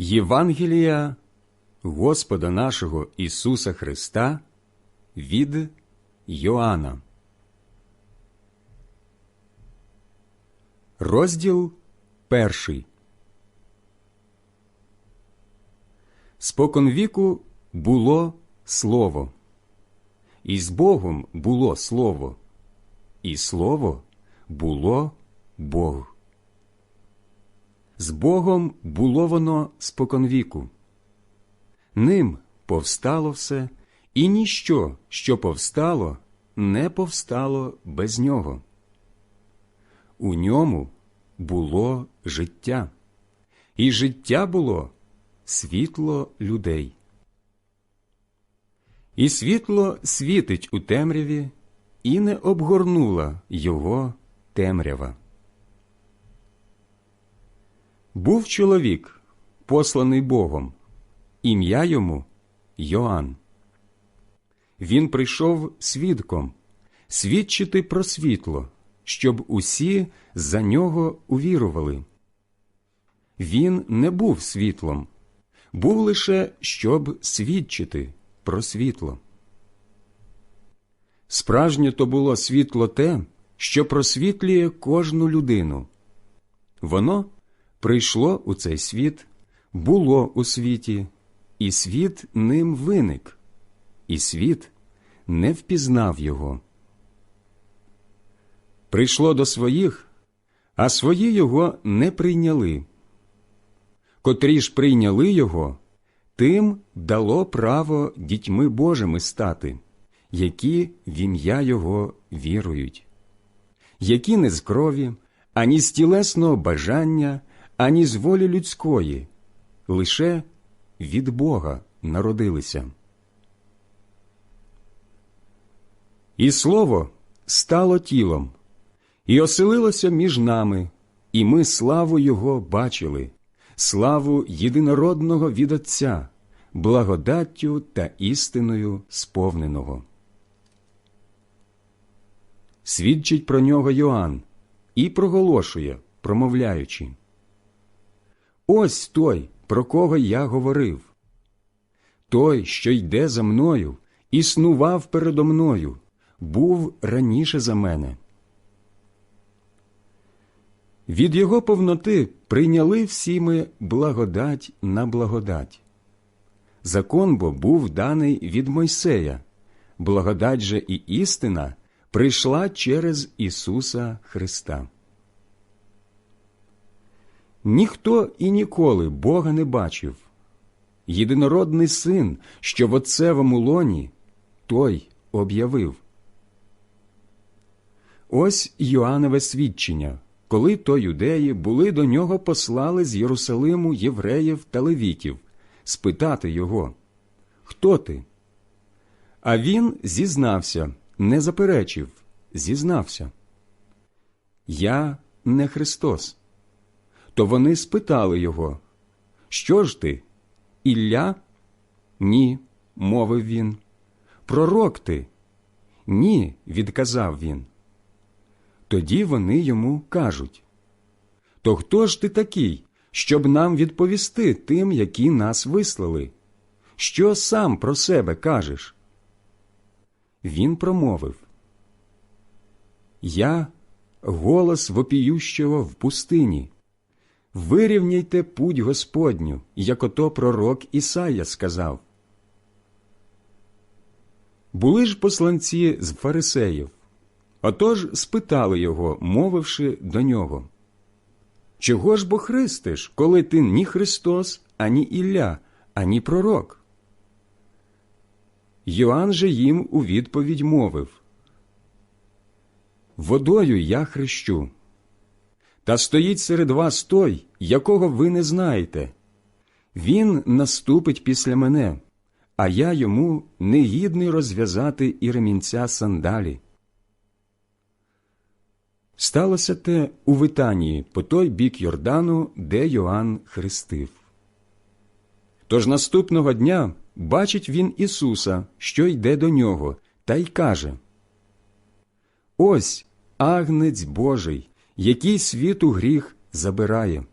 Євангелія Господа нашого Ісуса Христа від Йоанна. Розділ перший. Споконвіку було слово, і з Богом було слово, і слово було Бог. З Богом було воно споконвіку. Ним повстало все, і ніщо, що повстало, не повстало без нього. У ньому було життя, і життя було світло людей. І світло світить у темряві, і не обгорнула його темрява. Був чоловік, посланий Богом, ім'я йому Йоанн. Він прийшов свідком свідчити про світло, щоб усі за нього увірували. Він не був світлом, був лише щоб свідчити про світло. Справжнє то було світло те, що просвітлює кожну людину. Воно прийшло у цей світ, було у світі, і світ ним виник, і світ не впізнав його. Прийшло до своїх, а свої його не прийняли. Котрі ж прийняли його, тим дало право дітьми Божими стати, які в ім'я Його вірують, які не з крові, ані з тілесного бажання, ані з волі людської, лише від Бога народилися. І слово стало тілом, і оселилося між нами, і ми славу Його бачили, славу єдинородного від Отця, благодаттю та істиною сповненого. Свідчить про нього Йоанн і проголошує, промовляючи. Ось той, про кого я говорив. Той, що йде за мною, існував передо мною, був раніше за мене. Від його повноти прийняли всі ми благодать на благодать. Закон бо був даний від Мойсея, благодать же і істина прийшла через Ісуса Христа. Ніхто і ніколи Бога не бачив. Єдинородний син, що в отцевому лоні, той об'явив. Ось Йоаннове свідчення, коли то юдеї були до нього послали з Єрусалиму євреїв та левітів спитати його Хто ти? А він зізнався, не заперечив, зізнався. Я не Христос. То вони спитали його, Що ж ти? Ілля? Ні, мовив він. Пророк ти? Ні, відказав він. Тоді вони йому кажуть То хто ж ти такий, щоб нам відповісти тим, які нас вислали? Що сам про себе кажеш? Він промовив Я голос вопіющого в пустині. Вирівняйте путь Господню, як ото пророк Ісая сказав. Були ж посланці з фарисеїв. Отож спитали його, мовивши до нього. Чого ж бо христиш, коли ти ні Христос, ані Ілля, ані пророк? Йоанн же їм у відповідь мовив Водою я хрещу. Та стоїть серед вас той, якого ви не знаєте. Він наступить після мене, а я йому негідний розв'язати і ремінця сандалі. Сталося те у Витанії по той бік Йордану, де Йоанн хрестив. Тож наступного дня бачить він Ісуса, що йде до нього, та й каже Ось агнець Божий, який світу гріх забирає.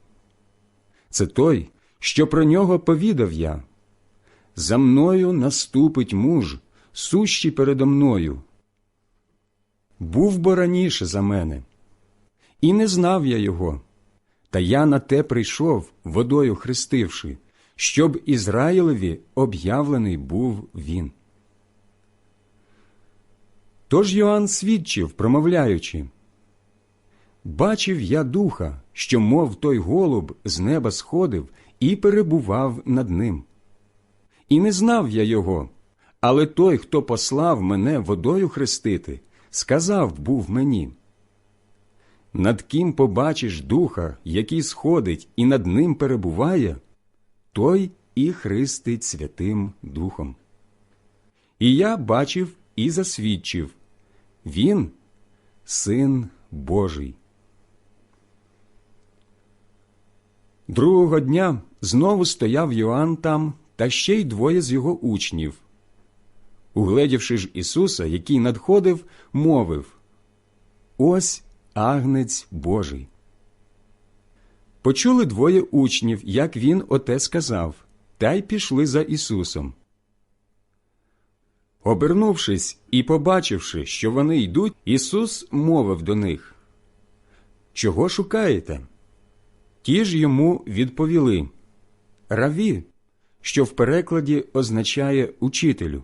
Це той, що про нього повідав я. За мною наступить муж, сущий передо мною. Був бо раніше за мене, і не знав я його, та я на те прийшов, водою хрестивши, щоб Ізраїлеві об'явлений був він. Тож Йоанн свідчив, промовляючи, Бачив я духа, що, мов той голуб, з неба сходив і перебував над ним. І не знав я його, але той, хто послав мене водою хрестити, сказав був мені. Над ким побачиш духа, який сходить і над ним перебуває, той і хрестить Святим Духом. І я бачив і засвідчив він син Божий. Другого дня знову стояв Йоанн там та ще й двоє з його учнів. Угледівши ж Ісуса, який надходив, мовив Ось агнець Божий. Почули двоє учнів, як він оте сказав, та й пішли за Ісусом. Обернувшись і побачивши, що вони йдуть, Ісус мовив до них Чого шукаєте? Ті ж йому відповіли Раві, що в перекладі означає учителю.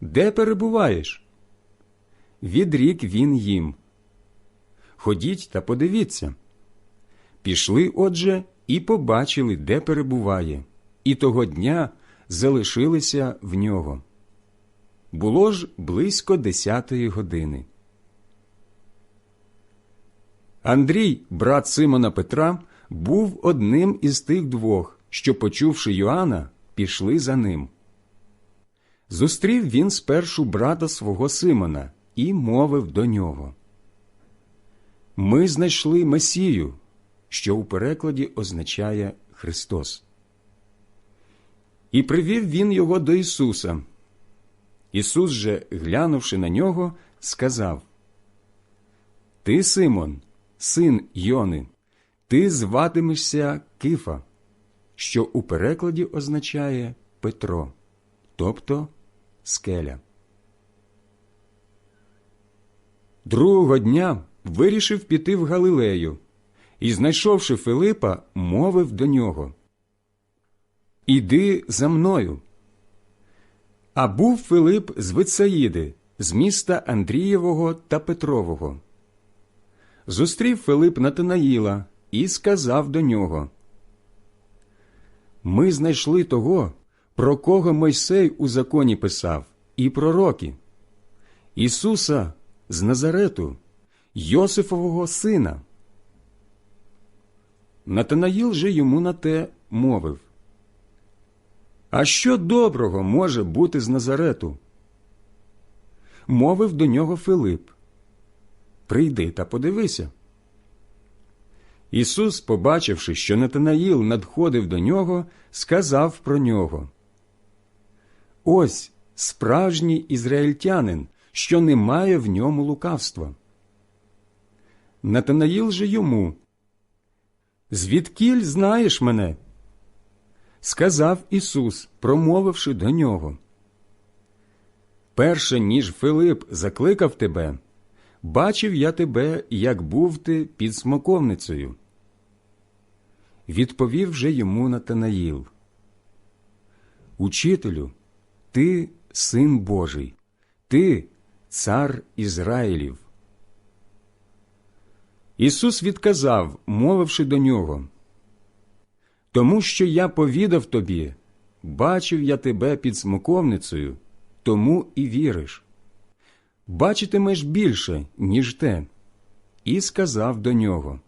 Де перебуваєш? Відрік він їм. Ходіть та подивіться. Пішли, отже, і побачили, де перебуває, і того дня залишилися в нього. Було ж близько десятої години. Андрій, брат Симона Петра, був одним із тих двох, що, почувши Йоанна, пішли за ним. Зустрів він спершу брата свого Симона і мовив до нього. Ми знайшли Месію, що у перекладі означає Христос. І привів він його до Ісуса. Ісус же, глянувши на нього, сказав Ти, Симон, син Йони, ти зватимешся Кифа, що у перекладі означає Петро, тобто скеля. Другого дня вирішив піти в Галилею і, знайшовши Филипа, мовив до нього Іди за мною. А був Филип з Вицаїди, з міста Андрієвого та Петрового. Зустрів Филип Натанаїла і сказав до нього Ми знайшли того, про кого Мойсей у законі писав, і пророки Ісуса з Назарету, Йосифового сина. Натанаїл же йому на те мовив А що доброго може бути з Назарету? Мовив до нього Филип Прийди та подивися. Ісус, побачивши, що Натанаїл надходив до нього, сказав про нього Ось справжній ізраїльтянин, що немає в ньому лукавства. Натанаїл же йому Звідкіль знаєш мене? Сказав Ісус, промовивши до нього. Перше ніж Филип закликав тебе, бачив я тебе, як був ти під смоковницею. Відповів же йому Натанаїл. Учителю, ти син Божий, ти цар Ізраїлів. Ісус відказав, мовивши до нього, Тому що я повідав тобі, бачив я тебе під смоковницею, тому і віриш. Бачитимеш більше, ніж те, і сказав до нього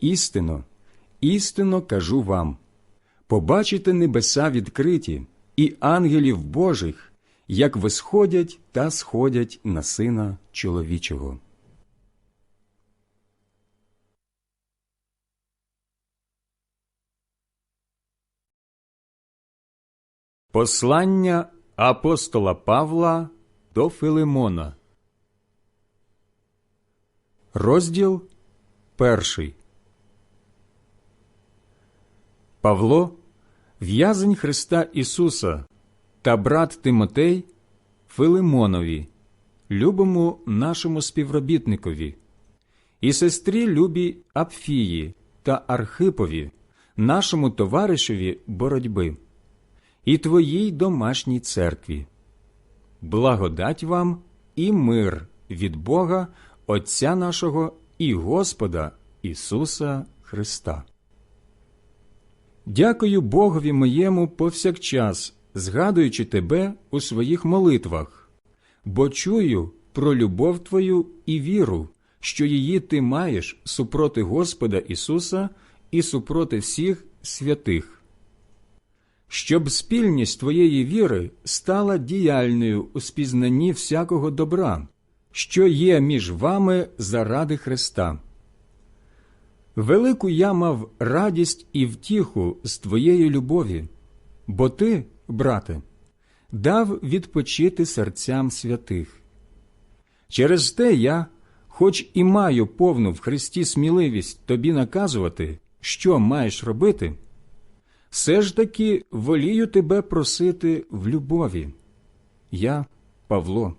Істинно, істинно кажу вам побачите небеса відкриті і ангелів Божих, як висходять та сходять на сина чоловічого. Послання апостола Павла до Филимона. Розділ перший. Павло, в'язень Христа Ісуса та брат Тимотей Филимонові, любому нашому співробітникові, і сестрі Любі Апфії та Архипові, нашому товаришеві боротьби, і твоїй домашній церкві. Благодать вам і мир від Бога, Отця нашого і Господа Ісуса Христа. Дякую Богові моєму повсякчас, згадуючи тебе у своїх молитвах, бо чую про любов твою і віру, що її ти маєш супроти Господа Ісуса і супроти всіх святих. Щоб спільність твоєї віри стала діяльною у спізнанні всякого добра, що є між вами заради Христа. Велику я мав радість і втіху з твоєї любові, бо ти, брате, дав відпочити серцям святих. Через те я, хоч і маю повну в Христі сміливість тобі наказувати, що маєш робити, все ж таки волію тебе просити в любові. Я, Павло,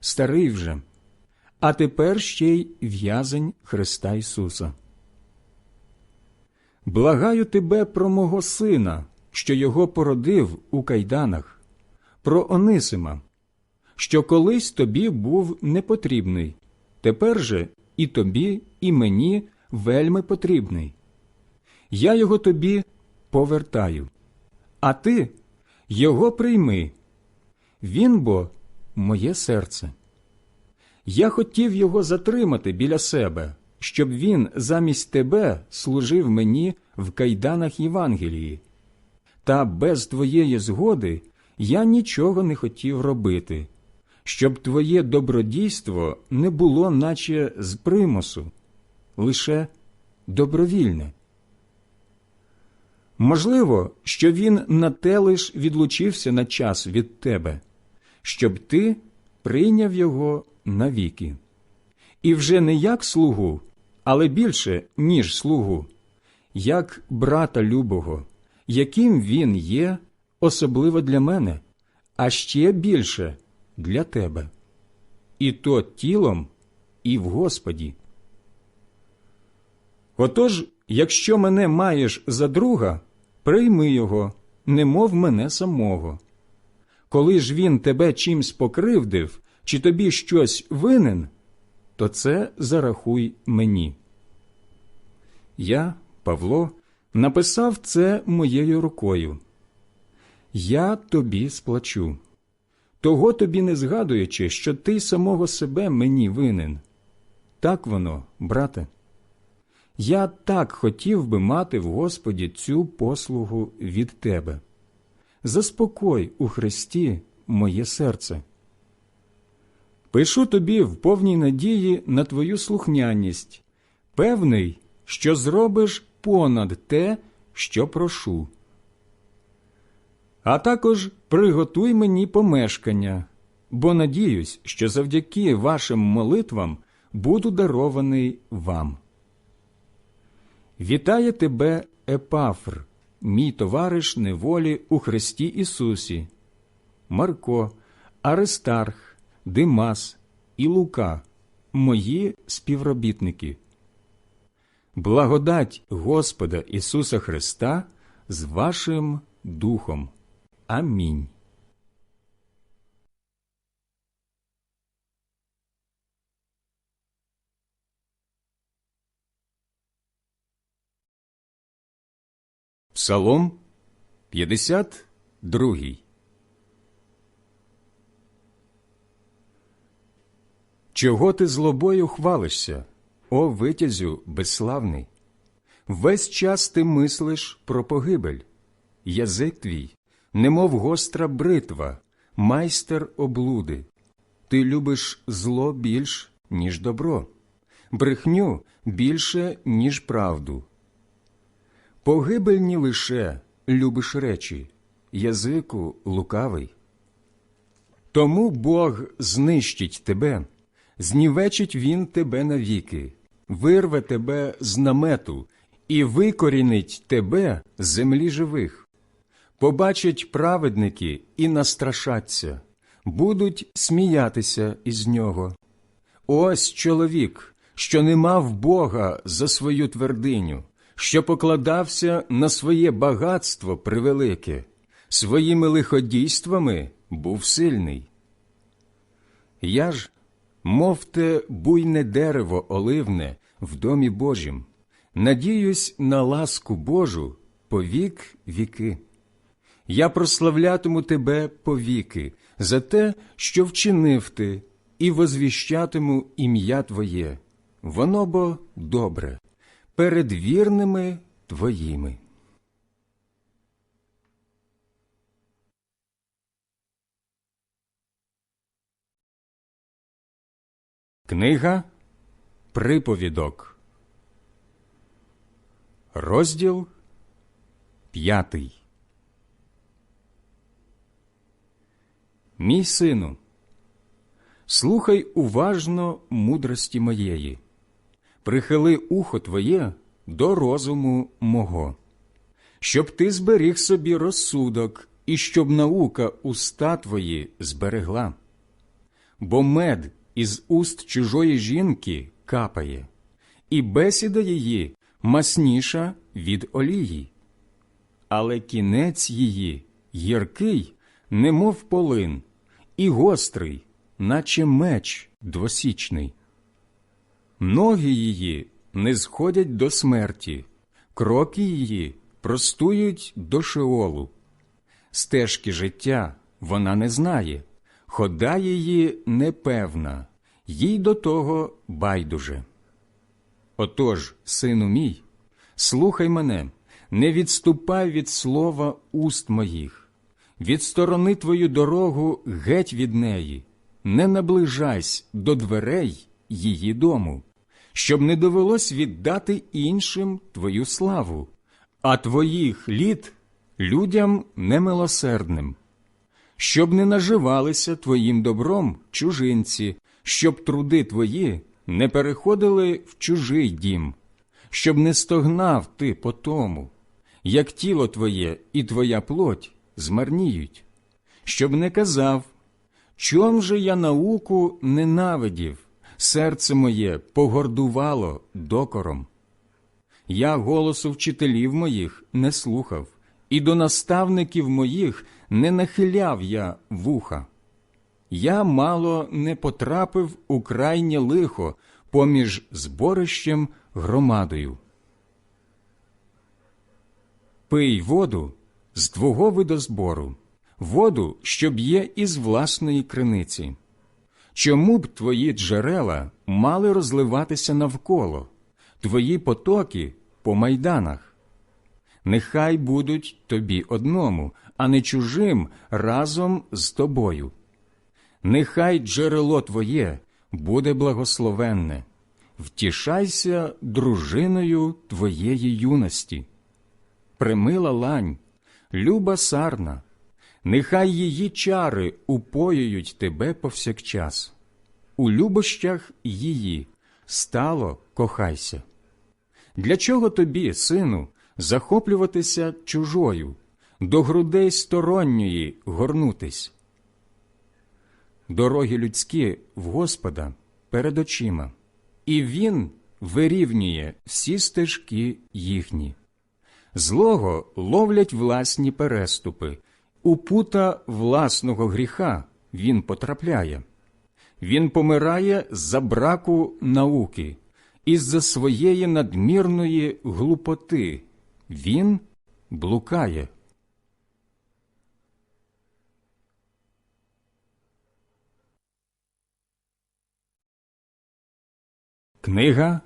старий вже, а тепер ще й в'язень Христа Ісуса. Благаю тебе про мого сина, що його породив у кайданах, про Онисима, що колись тобі був непотрібний, тепер же і тобі, і мені вельми потрібний. Я його тобі повертаю, а ти його прийми. Він бо моє серце. Я хотів його затримати біля себе, щоб він замість тебе служив мені в кайданах Євангелії. Та без твоєї згоди я нічого не хотів робити, щоб твоє добродійство не було, наче з примусу, лише добровільне. Можливо, що він на те лиш відлучився на час від тебе, щоб ти прийняв його навіки. І вже не як слугу, але більше, ніж слугу, як брата любого, яким він є, особливо для мене, а ще більше для тебе, і то тілом, і в Господі. Отож, якщо мене маєш за друга, прийми його, немов мене самого. Коли ж він тебе чимсь покривдив, чи тобі щось винен, то це зарахуй мені. Я, Павло, написав це моєю рукою. Я тобі сплачу, того тобі не згадуючи, що ти самого себе мені винен. Так воно, брате. Я так хотів би мати в Господі цю послугу від тебе. Заспокой у Христі моє серце. Пишу тобі в повній надії на твою слухняність, певний, що зробиш понад те, що прошу. А також приготуй мені помешкання, бо надіюсь, що завдяки вашим молитвам буду дарований вам. Вітає тебе, Епафр, мій товариш неволі у Христі Ісусі, Марко, Аристарх, Димас і Лука, мої співробітники. Благодать Господа Ісуса Христа з вашим Духом. Амінь. Псалом 52 Чого ти злобою хвалишся, о витязю безславний? Весь час ти мислиш про погибель, язик твій, немов гостра бритва, майстер облуди. Ти любиш зло більш, ніж добро, брехню більше, ніж правду. Погибельні лише любиш речі, язику лукавий. Тому Бог знищить тебе, знівечить він тебе навіки, вирве тебе з намету і викорінить тебе з землі живих. Побачать праведники і настрашаться, будуть сміятися із нього. Ось чоловік, що не мав Бога за свою твердиню, що покладався на своє багатство превелике, своїми лиходійствами був сильний. Я ж, мов те буйне дерево оливне в домі Божім, надіюсь на ласку Божу по вік віки. Я прославлятиму тебе повіки за те, що вчинив ти, і возвіщатиму ім'я Твоє, воно бо добре, перед вірними Твоїми. Книга Приповідок, розділ п'ятий. Мій сину, слухай уважно мудрості моєї, прихили ухо твоє до розуму мого, щоб ти зберіг собі розсудок і щоб наука уста твої зберегла. Бо мед із уст чужої жінки капає, і бесіда її масніша від олії, але кінець її гіркий, немов полин, і гострий, наче меч двосічний. Ноги її не сходять до смерті, кроки її простують до шеолу. Стежки життя вона не знає, хода її непевна, їй до того байдуже. Отож, сину мій, слухай мене, не відступай від слова уст моїх, відсторони твою дорогу геть від неї, не наближайся до дверей її дому, щоб не довелось віддати іншим твою славу, а твоїх літ людям немилосердним щоб не наживалися твоїм добром чужинці, щоб труди твої не переходили в чужий дім, щоб не стогнав ти по тому, як тіло твоє і твоя плоть змарніють, щоб не казав, чом же я науку ненавидів, серце моє погордувало докором. Я голосу вчителів моїх не слухав, і до наставників моїх не нахиляв я вуха. Я мало не потрапив у крайнє лихо поміж зборищем громадою. Пий воду з твого видозбору, воду, що б'є із власної криниці. Чому б твої джерела мали розливатися навколо, твої потоки по майданах? Нехай будуть тобі одному, а не чужим разом з тобою. Нехай джерело твоє буде благословенне, втішайся дружиною твоєї юності. Примила лань, люба сарна, нехай її чари упоюють тебе повсякчас. У любощах її стало кохайся. Для чого тобі, сину, захоплюватися чужою? до грудей сторонньої горнутись. Дороги людські в Господа перед очима, і Він вирівнює всі стежки їхні. Злого ловлять власні переступи, у пута власного гріха він потрапляє. Він помирає за браку науки, із за своєї надмірної глупоти він блукає. Книга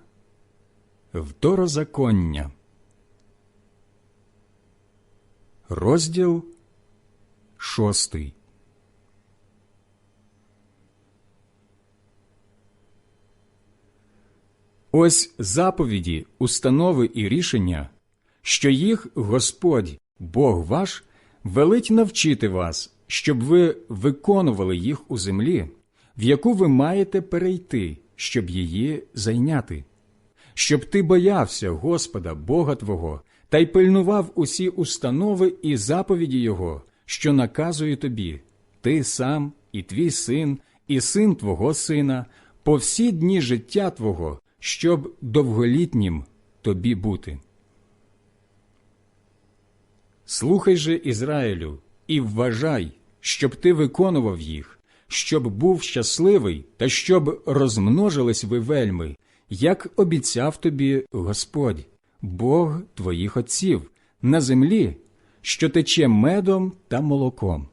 Второзаконня, розділ шостий. Ось заповіді, установи і рішення, що їх Господь, Бог ваш, велить навчити вас, щоб ви виконували їх у землі, в яку ви маєте перейти щоб її зайняти, щоб ти боявся Господа Бога Твого та й пильнував усі установи і заповіді Його, що наказує тобі, ти сам, і твій син, і син твого сина, по всі дні життя Твого, щоб довголітнім тобі бути. Слухай же, Ізраїлю, і вважай, щоб ти виконував їх, щоб був щасливий та щоб розмножились ви вельми, як обіцяв тобі Господь, Бог твоїх отців, на землі, що тече медом та молоком.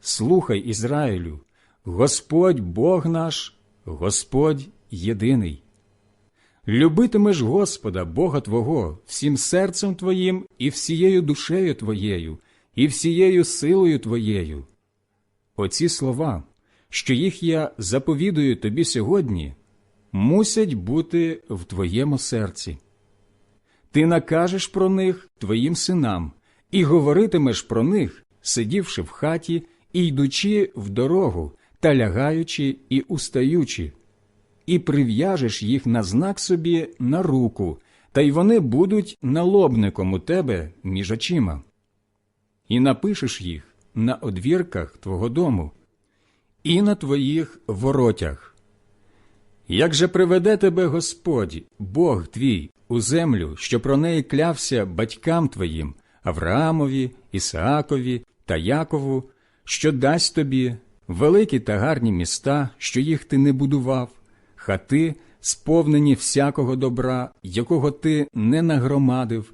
Слухай, Ізраїлю, Господь Бог наш, Господь єдиний. Любитимеш Господа, Бога Твого, всім серцем Твоїм і всією душею Твоєю, і всією силою Твоєю. Оці слова, що їх я заповідую тобі сьогодні, мусять бути в твоєму серці. Ти накажеш про них твоїм синам, і говоритимеш про них, сидівши в хаті і йдучи в дорогу, та лягаючи і устаючи, і прив'яжеш їх на знак собі на руку, та й вони будуть налобником у тебе між очима. І напишеш їх на одвірках твого дому, і на твоїх воротях. Як же приведе тебе Господь, Бог твій, у землю, що про неї клявся батькам твоїм, Авраамові, Ісаакові та Якову, що дасть тобі великі та гарні міста, що їх ти не будував, хати, сповнені всякого добра, якого ти не нагромадив,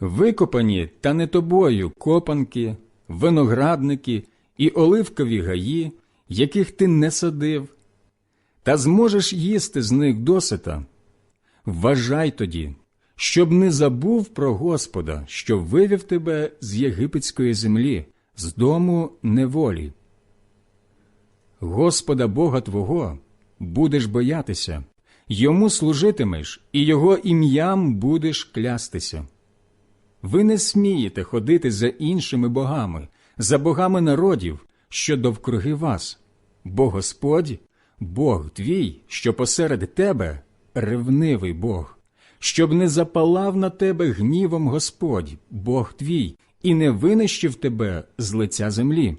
викопані та не тобою копанки, виноградники і оливкові гаї, яких ти не садив, та зможеш їсти з них досита. Вважай тоді, щоб не забув про Господа, що вивів тебе з єгипетської землі, з дому неволі. Господа Бога Твого будеш боятися, йому служитимеш, і його ім'ям будеш клястися. Ви не смієте ходити за іншими богами, за богами народів, що довкруги вас, бо Господь, Бог твій, що посеред тебе, ревнивий Бог, щоб не запалав на тебе гнівом Господь, Бог твій, і не винищив тебе з лиця землі.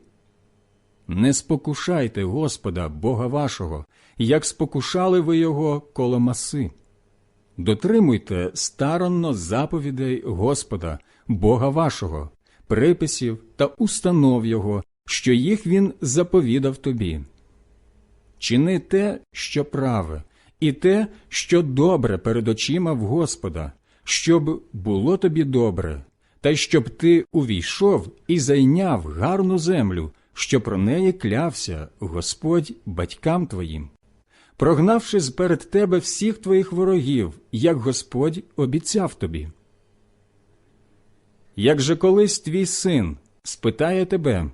Не спокушайте Господа, Бога вашого, як спокушали ви його коло маси. Дотримуйте старанно заповідей Господа, Бога вашого, приписів та установ Його, що їх Він заповідав тобі. Чини те, що праве, і те, що добре перед очима в Господа, щоб було тобі добре, та щоб ти увійшов і зайняв гарну землю, що про неї клявся Господь батькам твоїм прогнавши зперед тебе всіх твоїх ворогів, як Господь обіцяв тобі. Як же колись твій син спитає тебе,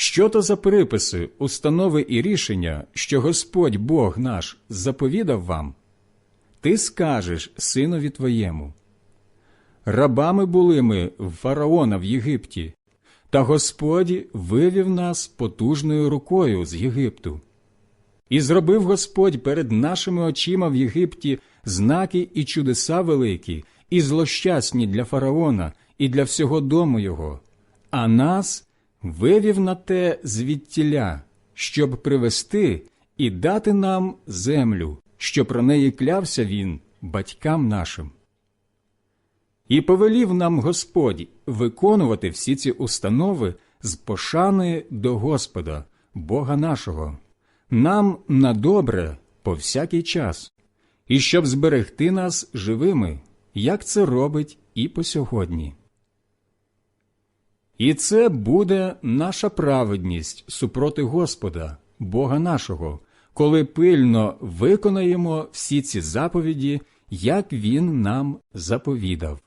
що то за приписи, установи і рішення, що Господь Бог наш заповідав вам, ти скажеш синові твоєму. Рабами були ми в фараона в Єгипті, та Господь вивів нас потужною рукою з Єгипту. І зробив Господь перед нашими очима в Єгипті знаки і чудеса великі, і злощасні для фараона і для всього дому його, а нас вивів на те звідтіля, щоб привести і дати нам землю, що про неї клявся він батькам нашим. І повелів нам Господь виконувати всі ці установи з пошани до Господа, Бога нашого нам на добре по всякий час, і щоб зберегти нас живими, як це робить і по сьогодні. І це буде наша праведність супроти Господа, Бога нашого, коли пильно виконаємо всі ці заповіді, як Він нам заповідав.